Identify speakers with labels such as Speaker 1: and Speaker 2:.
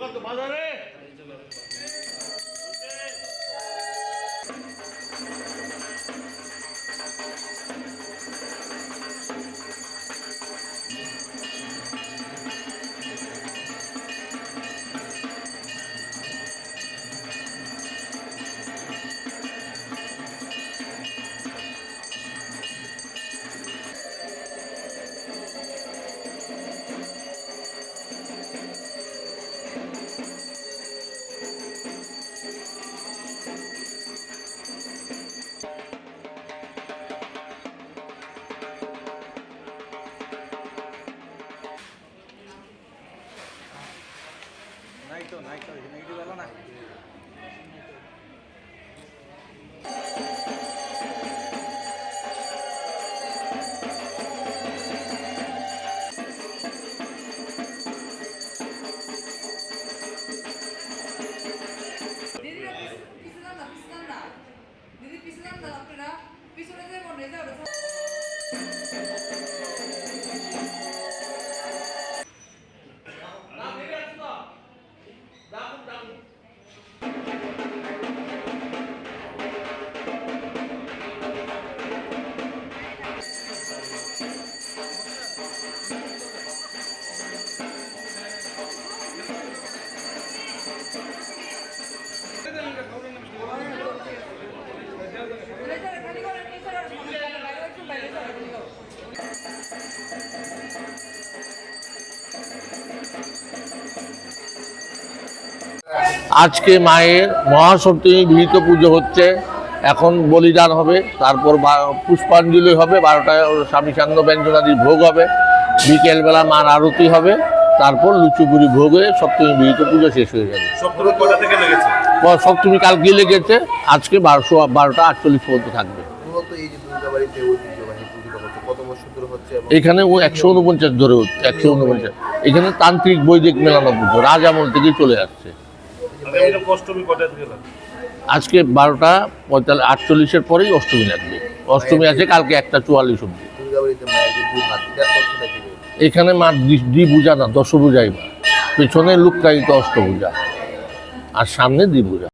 Speaker 1: দোকান তো বাজারে? তো নেগেটিভ এলো না
Speaker 2: দিদিরা পিছ- পিছনে যান না, পিছনে যান না। দিদি পিছনে যান না, আপনারা পিছনে
Speaker 3: আজকে মায়ের মহাসপ্তমী বিহিত পুজো হচ্ছে। এখন বলিদান হবে তারপর বা- পুষ্পাঞ্জলি হবে বারোটায় স্বামী সান্দ ব্যঞ্জনাদির ভোগ হবে। বিকেলবেলা মার আরতি হবে তারপর লুচুপুরি ভোগ হয়ে সপ্তমী বিহিত পুজো শেষ হয়ে যাবে।
Speaker 4: সপ্তমী থেকে
Speaker 3: কালকে লেগেছে আজকে বারোশো বারোটা আটচল্লিশ পর্যন্ত থাকবে।
Speaker 5: এবং
Speaker 3: এখানে ও একশো উনপঞ্চাশ ধরে হচ্ছে একশো উনপঞ্চাশ এখানে তান্ত্রিক বৈদিক মেলানো পুজো রাজ আমল থেকেই চলে আসছে। আজকে বারোটা পঁয়তাল্লিশ আটচল্লিশের পরেই অষ্টমী লাগবে। অষ্টমী আছে কালকে একটা চুয়াল্লিশ অব্দি? এখানে মা দি বুঝা না দশভূজাই মা। পেছনে লুক্কায়িত অষ্টভূজা আর সামনে দ্বিভুজা